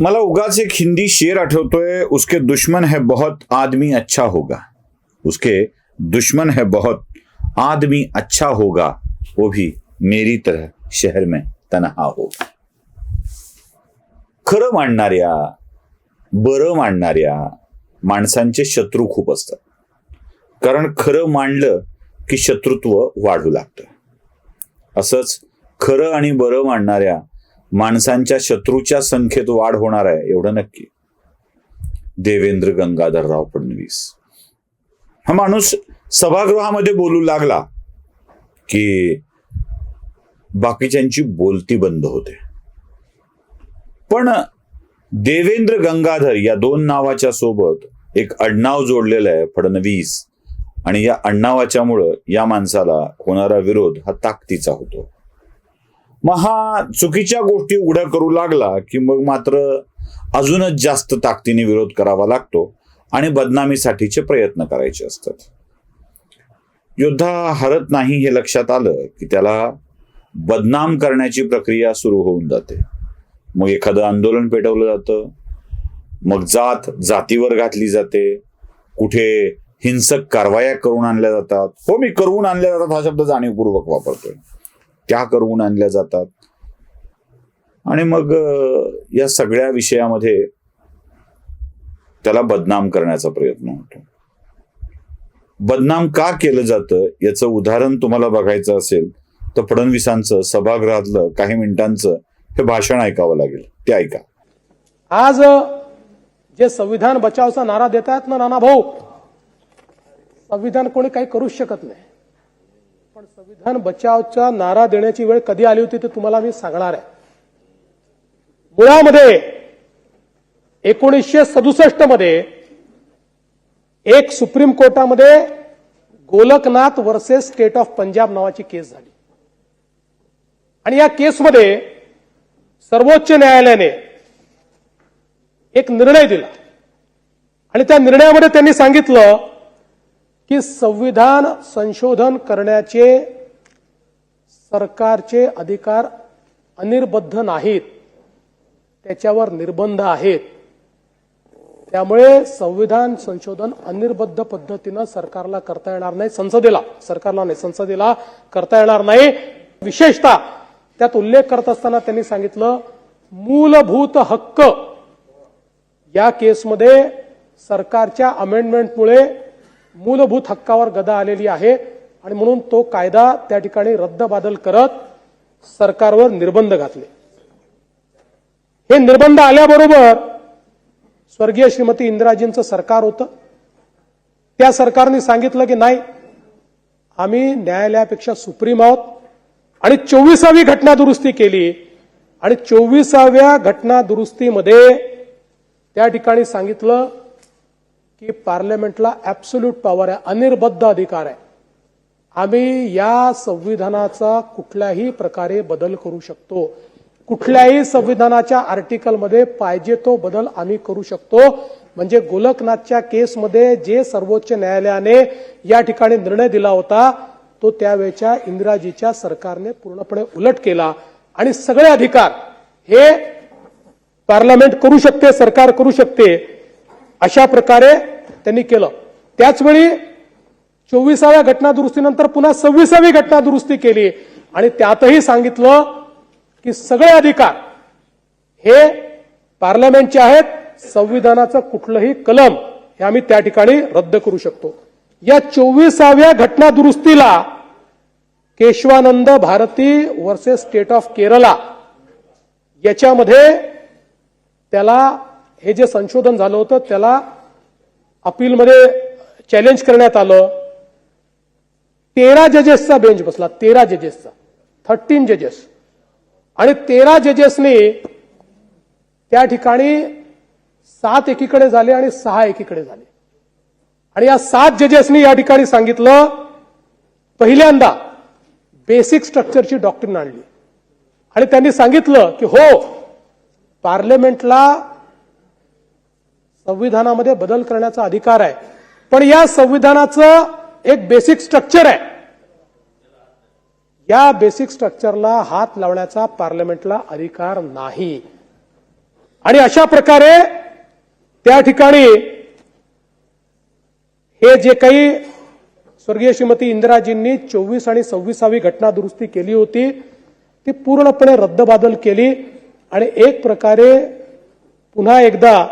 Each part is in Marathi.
मला उगाच एक हिंदी शेर आठवतोय उसके दुश्मन है बहुत आदमी अच्छा होगा. उसके दुश्मन है बहुत आदमी अच्छा होगा वो भी मेरी तरह शहर में तनहा होगा खरं मांडणाऱ्या बरं मांडणाऱ्या माणसांचे शत्रू खूप असतात. कारण खरं मांडलं की शत्रुत्व वाढू लागतं. असंच खरं आणि बरं मांडणाऱ्या माणसांच्या शत्रूच्या संख्येत वाढ होणार आहे एवढं नक्की. देवेंद्र गंगाधरराव फडणवीस. हा माणूस सभागृहामध्ये बोलू लागला की बाकीच्यांची बोलती बंद होते. पण देवेंद्र गंगाधर या दोन नावाच्या सोबत एक अडनाव जोडलेलं आहे फडणवीस. आणि या अण्णावाच्यामुळं या माणसाला होणारा विरोध हा ताकदीचा होतो. मग हा चुकीच्या गोष्टी उघड्या करू लागला की मग मात्र अजूनच जास्त ताकदीने विरोध करावा लागतो आणि बदनामीसाठीचे प्रयत्न करायचे असतात. योद्धा हरत नाही हे लक्षात आलं की त्याला बदनाम करण्याची प्रक्रिया सुरू होऊन जाते. मग एखादं आंदोलन पेटवलं जातं. मग जात जातीवर घातली जाते. कुठे हिंसक कारवाया करून आणल्या जातात. हो मी करून आणल्या जातात हा शब्द जाणीवपूर्वक वापरतोय. त्या करून आणल्या जातात. आणि मग या सगळ्या विषयामध्ये त्याला बदनाम करण्याचा प्रयत्न होतो. बदनाम का केलं जातं? याचं उदाहरण तुम्हाला बघायचं असेल तर फडणवीसांचं सभागृहातलं काही मिनिटांचं हे भाषण ऐकावं लागेल. ते ऐका. आज जे संविधान बचावचा नारा देत आहेत ना नाना भाऊ? संविधान कोणी काही करूच शकत नाही. पण संविधान बचावचा नारा देण्याची वेळ कधी आली होती ते तुम्हाला मी सांगणार आहे. मुळामध्ये एकोणीसशे सदुसष्टमध्ये एक सुप्रीम कोर्टामध्ये Golaknath versus State of Punjab नावाची केस झाली. आणि या केसमध्ये सर्वोच्च न्यायालयाने एक निर्णय दिला. आणि त्या निर्णयामध्ये त्यांनी सांगितलं की संविधान संशोधन करण्याचे सरकारचे अधिकार अनिर्बद्ध नाहीत. त्याच्यावर निर्बंध आहेत. त्यामुळे संविधान संशोधन अनिर्बद्ध पद्धतीनं सरकारला करता येणार नाही संसदेला सरकारला नाही संसदेला करता येणार नाही. विशेषतः त्यात उल्लेख करत असताना त्यांनी सांगितलं मूलभूत हक्क या केसमध्ये सरकारच्या अमेंडमेंटमुळे मूलभूत हक्कावर गदा आलेली आहे आणि म्हणून तो कायदा त्या ठिकाणी रद्दबादल करत सरकारवर निर्बंध घातले. हे निर्बंध आल्याबरोबर स्वर्गीय श्रीमती इंदिराजींचं सरकार होतं. त्या सरकारने सांगितलं की नाही आम्ही न्यायालयापेक्षा सुप्रीम आहोत आणि चोवीसावी घटना दुरुस्ती केली आणि चोवीसाव्या घटना दुरुस्तीमध्ये त्या ठिकाणी सांगितलं की पार्लमेंटला ऍब्सोल्यूट पॉवर आहे अनिर्बद्ध अधिकार आहे. आम्ही या संविधानाचा कुठल्याही प्रकारे बदल करू शकतो. कुठल्याही संविधानाच्या आर्टिकलमध्ये पाहिजे तो बदल आम्ही करू शकतो. म्हणजे गोलकनाथच्या केसमध्ये जे सर्वोच्च न्यायालयाने या ठिकाणी निर्णय दिला होता तो त्यावेळच्या इंदिराजीच्या सरकारने पूर्णपणे उलट केला. आणि सगळे अधिकार हे पार्लमेंट करू शकते सरकार करू शकते. अशा प्रकारे त्यांनी केलं. त्याचवेळी चोवीसाव्या घटना दुरुस्तीनंतर पुन्हा सव्वीसावी घटना दुरुस्ती केली. आणि त्यातही सांगितलं की सगळे अधिकार हे पार्लमेंटचे आहेत. संविधानाचं कुठलंही कलम हे आम्ही त्या ठिकाणी रद्द करू शकतो. या चोवीसाव्या घटना दुरुस्तीला Kesavananda Bharati versus State of Kerala याच्यामध्ये त्याला हे जे संशोधन झालं होतं त्याला अपीलमध्ये चॅलेंज करण्यात आलं. तेरा जजेसचा बेंच बसला तेरा जजेसचा थर्टीन जजेस आणि तेरा जजेसनी त्या ठिकाणी सात एकीकडे झाले आणि सहा एकीकडे झाले. आणि या सात जजेसनी या ठिकाणी सांगितलं पहिल्यांदा बेसिक स्ट्रक्चरची डॉक्टरीन आणली. आणि त्यांनी सांगितलं की हो पार्लमेंटला संविधानामध्ये बदल करण्याचा अधिकार आहे. पण या संविधानाचं एक बेसिक स्ट्रक्चर आहे. या बेसिक स्ट्रक्चरला हात लावण्याचा पार्लमेंटला अधिकार नाही. आणि अशा प्रकारे त्या ठिकाणी हे जे काही स्वर्गीय श्रीमती इंदिराजींनी चोवीस आणि सव्वीसावी घटना दुरुस्ती केली होती ती पूर्णपणे रद्दबादल केली आणि एक प्रकारे पुन्हा एकदा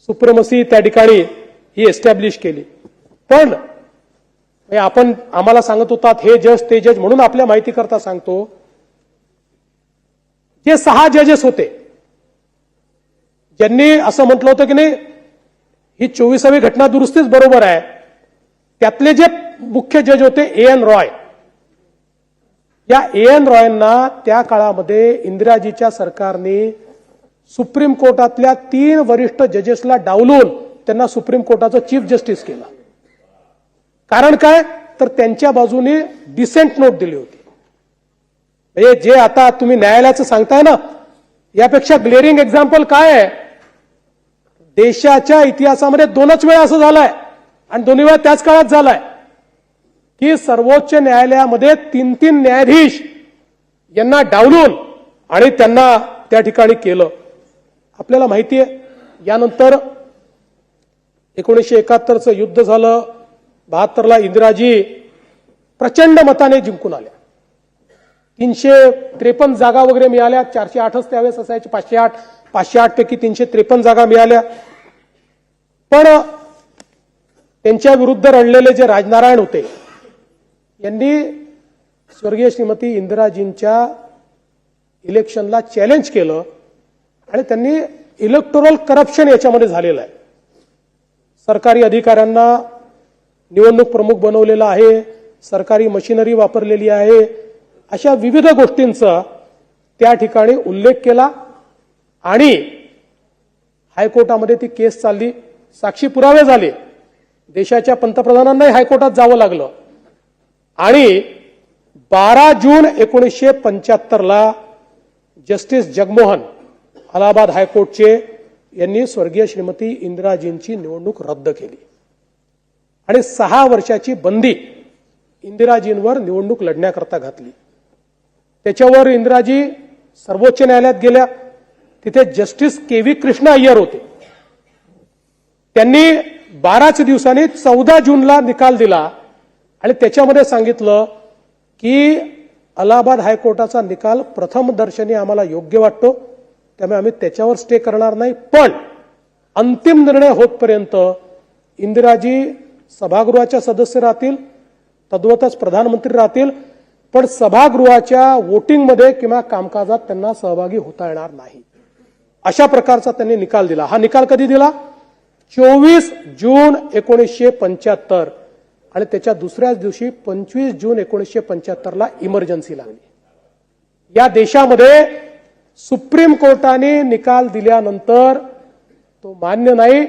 सुप्रमसी त्या ठिकाणी ही एस्टॅब्लिश केली. पण आपण आम्हाला सांगत होतात हे जज ते जज म्हणून आपल्या माहिती करता सांगतो जे सहा जजेस होते ज्यांनी असं म्हटलं होतं की नाही ही चोवीसावी घटना दुरुस्तीच बरोबर आहे त्यातले जे मुख्य जज होते ए एन रॉय. या ए एन रॉयना त्या काळामध्ये इंदिराजीच्या सरकारने सुप्रीम कोर्टातल्या तीन वरिष्ठ जजेसला डावलून त्यांना सुप्रीम कोर्टाचं चीफ जस्टिस केलं. कारण काय? तर त्यांच्या बाजूने डिसेंट नोट दिली होती. म्हणजे जे आता तुम्ही न्यायालयाचं सांगताय ना यापेक्षा ग्लेअरिंग एक्झाम्पल काय आहे? देशाच्या इतिहासामध्ये दोनच वेळा असं झालंय. आणि दोन्ही वेळा त्याच काळात झालाय. की सर्वोच्च न्यायालयामध्ये तीन तीन न्यायाधीश यांना डावलून आणि त्यांना त्या ठिकाणी केलं. आपल्याला माहिती आहे यानंतर एकोणीसशे एकाहत्तरचं युद्ध झालं बहात्तरला इंदिराजी प्रचंड मताने जिंकून आल्या. तीनशे त्रेपन्न जागा वगैरे मिळाल्या चारशे आठच त्यावेळेस असायचे पाचशे आठ पाचशे आठ पैकी तीनशे त्रेपन्न जागा मिळाल्या. पण त्यांच्या विरुद्ध रडलेले जे राजनारायण होते यांनी स्वर्गीय श्रीमती इंदिराजींच्या इलेक्शनला चॅलेंज केलं. आणि त्यांनी इलेक्टोरल करप्शन याच्यामध्ये झालेलं आहे. सरकारी अधिकाऱ्यांना निवडणूक प्रमुख बनवलेलं आहे सरकारी मशिनरी वापरलेली आहे अशा विविध गोष्टींचा त्या ठिकाणी उल्लेख केला आणि हायकोर्टामध्ये ती केस चालली साक्षी पुरावे झाले. देशाच्या पंतप्रधानांनाही हायकोर्टात जावं लागलं. आणि बारा जून एकोणीसशे पंच्याहत्तरला जस्टिस जगमोहन अलाहाबाद हायकोर्टचे यांनी स्वर्गीय श्रीमती इंदिराजींची निवडणूक रद्द केली. आणि सहा वर्षाची बंदी इंदिराजींवर निवडणूक लढण्याकरता घातली. त्याच्यावर इंदिराजी सर्वोच्च न्यायालयात गेल्या. तिथे justice K V Krishna Iyer होते. त्यांनी बाराच दिवसांनी चौदा जूनला निकाल दिला आणि त्याच्यामध्ये सांगितलं की अलाहाबाद हायकोर्टाचा निकाल प्रथम दर्शनी आम्हाला योग्य वाटतो. त्यामुळे आम्ही त्याच्यावर स्टे करणार नाही. पण अंतिम निर्णय होतपर्यंत इंदिराजी सभागृहाच्या सदस्य राहतील तद्वतच प्रधानमंत्री राहतील पण सभागृहाच्या वोटिंगमध्ये किंवा कामकाजात त्यांना सहभागी होता येणार नाही. अशा प्रकारचा त्यांनी निकाल दिला. हा निकाल कधी दिला? चोवीस जून एकोणीसशे पंच्याहत्तर आणि त्याच्या दुसऱ्याच दिवशी पंचवीस जून एकोणीसशे पंच्याहत्तरला इमर्जन्सी लागली या देशामध्ये सुप्रीम कोर्टाने निकाल दिल्यानंतर तो मान्य नाही.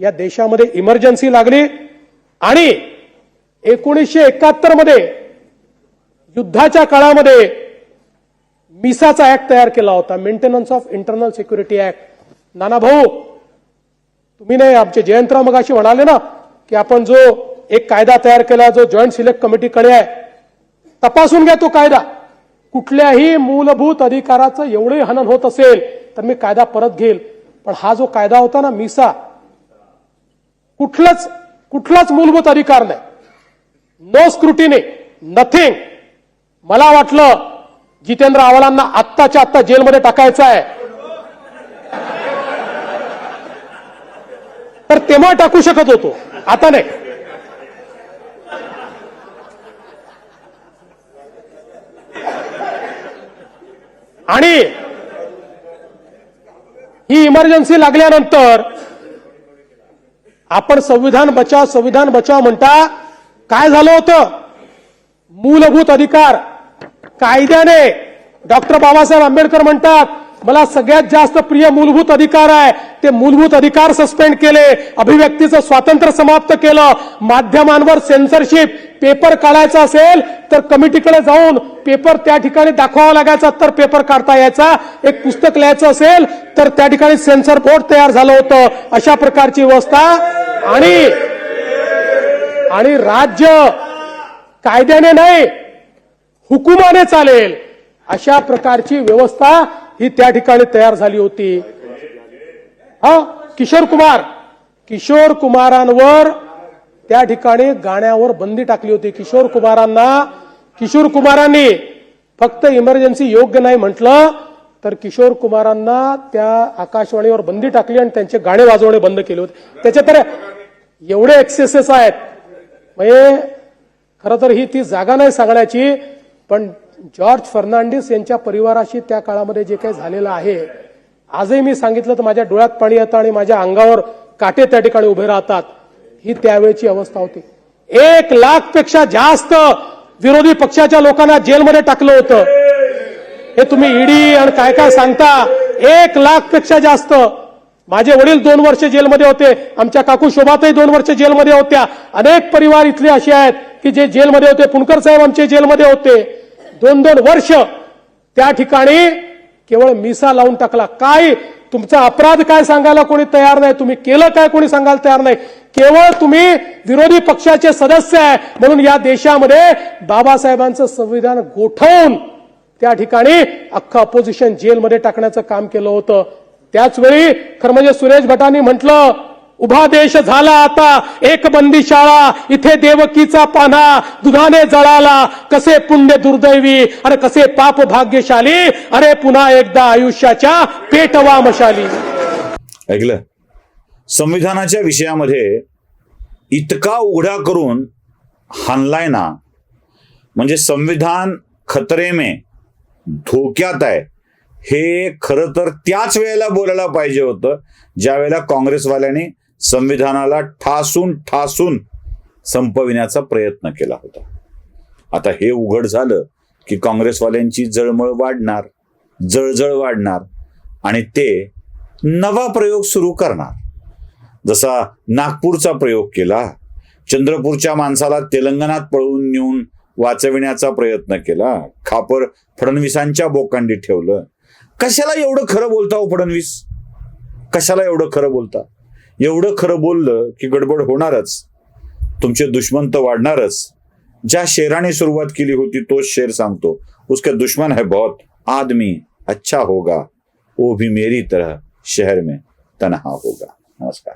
या देशामध्ये इमर्जन्सी लागली. आणि एकोणीसशे एकाहत्तरमध्ये युद्धाच्या काळामध्ये मिसाचा ऍक्ट तयार केला होता. Maintenance of internal security act नाना भाऊ तुम्ही नाही आमचे जयंतराव मगाशी म्हणाले ना की आपण जो एक कायदा तयार केला जो जॉईंट सिलेक्ट कमिटीकडे आहे तपासून घ्या तो कायदा. कुठल्याही मूलभूत अधिकाराचं एवढे हनन होत असेल तर मी कायदा परत घेईल. पण हा जो कायदा होता ना मिसा कुठलाच कुठलाच मूलभूत अधिकार नाही. नो स्क्रुटिनी नथिंग मला वाटलं जितेंद्र आव्हाडांना आत्ताच्या आत्ता जेलमध्ये टाकायचं आहे. तर तेव्हा टाकू शकत होतो. आता नाही. आणि ही इमर्जन्सी लागल्यानंतर आपण संविधान बचाव संविधान बचाव म्हणता काय झालं होतं? मूलभूत अधिकार कायद्याने डॉक्टर बाबासाहेब आंबेडकर म्हणतात मला सगळ्यात जास्त प्रिय मूलभूत अधिकार आहे. ते मूलभूत अधिकार सस्पेंड केले. अभिव्यक्तीचं स्वातंत्र्य समाप्त केलं. माध्यमांवर सेन्सरशिप पेपर काढायचा असेल तर कमिटीकडे जाऊन पेपर त्या ठिकाणी दाखवावा लागायचा. तर पेपर काढता यायचा. एक पुस्तक लिहायचं असेल तर त्या ठिकाणी सेन्सर बोर्ड तयार झालं होतं. अशा प्रकारची व्यवस्था. आणि आणि राज्य कायद्याने नाही हुकुमाने चालेल. अशा प्रकारची व्यवस्था ही त्या ठिकाणी तयार झाली होती. हा किशोर कुमार. किशोर कुमारांवर त्या ठिकाणी गाण्यावर बंदी टाकली होती. किशोर कुमारांना किशोर कुमारांनी फक्त इमर्जन्सी योग्य नाही म्हटलं तर किशोर कुमारांना त्या आकाशवाणीवर बंदी टाकली आणि त्यांचे गाणे वाजवणे बंद केले होते. त्याच्या तर एवढे एक्सेसेस आहेत. म्हणजे खरं तर ही ती जागा नाही सांगण्याची पण जॉर्ज फर्नांडिस यांच्या परिवाराशी त्या काळामध्ये जे काही झालेलं आहे आजही मी सांगितलं तर माझ्या डोळ्यात पाणी येतं आणि माझ्या अंगावर काटे त्या ठिकाणी उभे राहतात. ही त्यावेळची अवस्था होती. एक लाखपेक्षा जास्त विरोधी पक्षाच्या लोकांना जेलमध्ये टाकलं होतं. हे तुम्ही ईडी आणि काय काय सांगता? एक लाखपेक्षा जास्त. माझे वडील दोन वर्ष जेलमध्ये होते. आमच्या काकू शोभातही दोन वर्ष जेलमध्ये होत्या. अनेक परिवार इथले असे आहेत की जे जेलमध्ये होते. पुणकर साहेब आमचे जेलमध्ये होते. दोन दोन वर्ष त्या ठिकाणी केवळ मिसा लावून टाकला. काय? तुमचा अपराध काय सांगायला कोणी तयार नाही? तुम्ही केलं काय कोणी सांगायला तयार नाही? केवळ तुम्ही विरोधी पक्षाचे सदस्य आहे. म्हणून या देशामध्ये बाबासाहेबांचं संविधान गोठवून त्या ठिकाणी अख्खं अपोजिशन जेलमध्ये टाकण्याचं काम केलं होतं. त्याचवेळी खरं म्हणजे सुरेश भटांनी म्हटलं उभा देश झाला आता. एक बंदी शाळा इथे देवकीचा पाना दुधाने जळाला. कसे पुण्य दुर्दैवी अरे कसे पाप भाग्यशाली. अरे पुन्हा एकदा आयुष्याच्या पेटवा मशाली ऐकलं? संविधानाच्या विषयामध्ये इतका उघडा करून हानलाय ना म्हणजे संविधान खतरे मे धोक्यात आहे. हे खरं तर त्याच वेळेला बोलायला पाहिजे होतं ज्या वेळेला काँग्रेसवाल्यांनी संविधानाला ठासून ठासून संपविण्याचा प्रयत्न केला होता. आता हे उघड झालं की काँग्रेसवाल्यांची जळमळ वाढणार जळजळ वाढणार आणि ते नवा प्रयोग सुरू करणार. जसा नागपूरचा प्रयोग केला चंद्रपूरच्या माणसाला तेलंगणात पळवून नेऊन वाचविण्याचा प्रयत्न केला खापर फडणवीसांच्या बोकांडी ठेवलं. कशाला एवढं खरं बोलता हो फडणवीस? कशाला एवढं खरं बोलता? एवढं खरं बोललं की गडबड होणारच. तुमचे दुश्मन तर वाढणारच. ज्या शेराने सुरुवात केली होती तोच शेर सांगतो उसके दुश्मन है बहुत आदमी अच्छा होगा वो भी मेरी तरह शहर में तनहा होगा. नमस्कार.